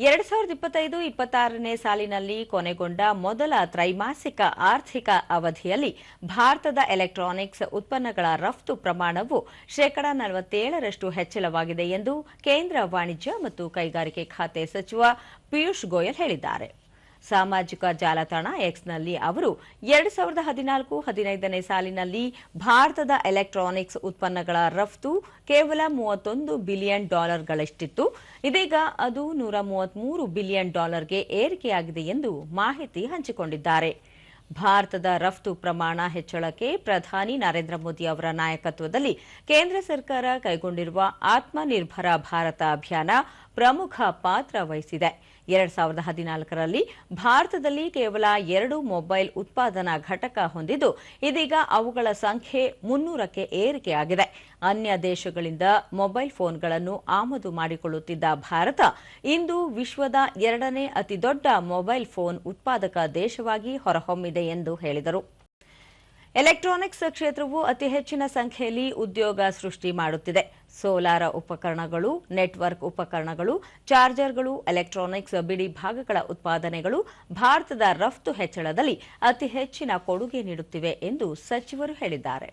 ಎರಡ್ ಸಾವಿರದ ಇಪ್ಪತ್ತೈದು ಇಪ್ಪತ್ತಾರನೇ ಸಾಲಿನಲ್ಲಿ ಕೊನೆಗೊಂಡ ಮೊದಲ ತ್ರೈಮಾಸಿಕ ಆರ್ಥಿಕ ಅವಧಿಯಲ್ಲಿ ಭಾರತದ ಎಲೆಕ್ಟ್ರಾನಿಕ್ಸ್ ಉತ್ಪನ್ನಗಳ ರಫ್ತು ಪ್ರಮಾಣವು ಶೇಕಡಾ ನಲವತ್ತೇಳರಷ್ಟು ಹೆಚ್ಚಳವಾಗಿದೆ ಎಂದು ಕೇಂದ್ರ ವಾಣಿಜ್ಯ ಮತ್ತು ಕೈಗಾರಿಕೆ ಖಾತೆ ಸಚಿವ ಪಿಯೂಷ್ ಗೋಯಲ್ ಹೇಳಿದ್ದಾರೆ. ಸಾಮಾಜಿಕ ಜಾಲತಾಣ ಎಕ್ಸ್ನಲ್ಲಿ ಅವರು ಎರಡು ಸಾವಿರದ ಹದಿನಾಲ್ಕು ಹದಿನೈದನೇ ಸಾಲಿನಲ್ಲಿ ಭಾರತದ ಎಲೆಕ್ಟ್ರಾನಿಕ್ಸ್ ಉತ್ಪನ್ನಗಳ ರಫ್ತು ಕೇವಲ ಮೂವತ್ತೊಂದು ಬಿಲಿಯನ್ ಡಾಲರ್ಗಳಷ್ಟಿತ್ತು. ಇದೀಗ ಅದು ನೂರ ಮೂವತ್ಮೂರು ಬಿಲಿಯನ್ ಡಾಲರ್ಗೆ ಏರಿಕೆಯಾಗಿದೆ ಎಂದು ಮಾಹಿತಿ ಹಂಚಿಕೊಂಡಿದ್ದಾರೆ. ಭಾರತದ ರಫ್ತು ಪ್ರಮಾಣ ಹೆಚ್ಚಳಕ್ಕೆ ಪ್ರಧಾನಿ ನರೇಂದ್ರ ಮೋದಿ ಅವರ ನಾಯಕತ್ವದಲ್ಲಿ ಕೇಂದ್ರ ಸರ್ಕಾರ ಕೈಗೊಂಡಿರುವ ಆತ್ಮನಿರ್ಭರ ಭಾರತ ಅಭಿಯಾನ ಪ್ರಮುಖ ಪಾತ್ರ ವಹಿಸಿದೆ. ಎರಡ್ ಸಾವಿರದ ಹದಿನಾಲ್ಕರಲ್ಲಿ ಭಾರತದಲ್ಲಿ ಕೇವಲ ಎರಡು ಮೊಬೈಲ್ ಉತ್ಪಾದನಾ ಘಟಕ ಹೊಂದಿದ್ದು, ಇದೀಗ ಅವುಗಳ ಸಂಖ್ಯೆ ಮುನ್ನೂರಕ್ಕೆ ಏರಿಕೆಯಾಗಿದೆ. ಅನ್ಯ ದೇಶಗಳಿಂದ ಮೊಬೈಲ್ ಫೋನ್ಗಳನ್ನು ಆಮದು ಮಾಡಿಕೊಳ್ಳುತ್ತಿದ್ದ ಭಾರತ, ಇಂದು ವಿಶ್ವದ ಎರಡನೇ ಅತಿದೊಡ್ಡ ಮೊಬೈಲ್ ಫೋನ್ ಉತ್ಪಾದಕ ದೇಶವಾಗಿ ಹೊರಹೊಮ್ಮಿದೆ ಎಂದು ಹೇಳಿದರು. ಎಲೆಕ್ಟ್ರಾನಿಕ್ಸ್ ಕ್ಷೇತ್ರವು ಅತಿ ಹೆಚ್ಚಿನ ಸಂಖ್ಯೆಯಲ್ಲಿ ಉದ್ಯೋಗ ಸೃಷ್ಟಿ ಮಾಡುತ್ತಿದೆ. ಸೋಲಾರ ಉಪಕರಣಗಳು, ನೆಟ್ವರ್ಕ್ ಉಪಕರಣಗಳು, ಚಾರ್ಜರ್ಗಳು, ಎಲೆಕ್ಟ್ರಾನಿಕ್ಸ್ ಬಿಡಿ ಭಾಗಗಳ ಉತ್ಪಾದನೆಗಳು ಭಾರತದ ರಫ್ತು ಹೆಚ್ಚಳದಲ್ಲಿ ಅತಿ ಹೆಚ್ಚಿನ ಕೊಡುಗೆ ನೀಡುತ್ತಿವೆ ಎಂದು ಸಚಿವರು ಹೇಳಿದ್ದಾರೆ.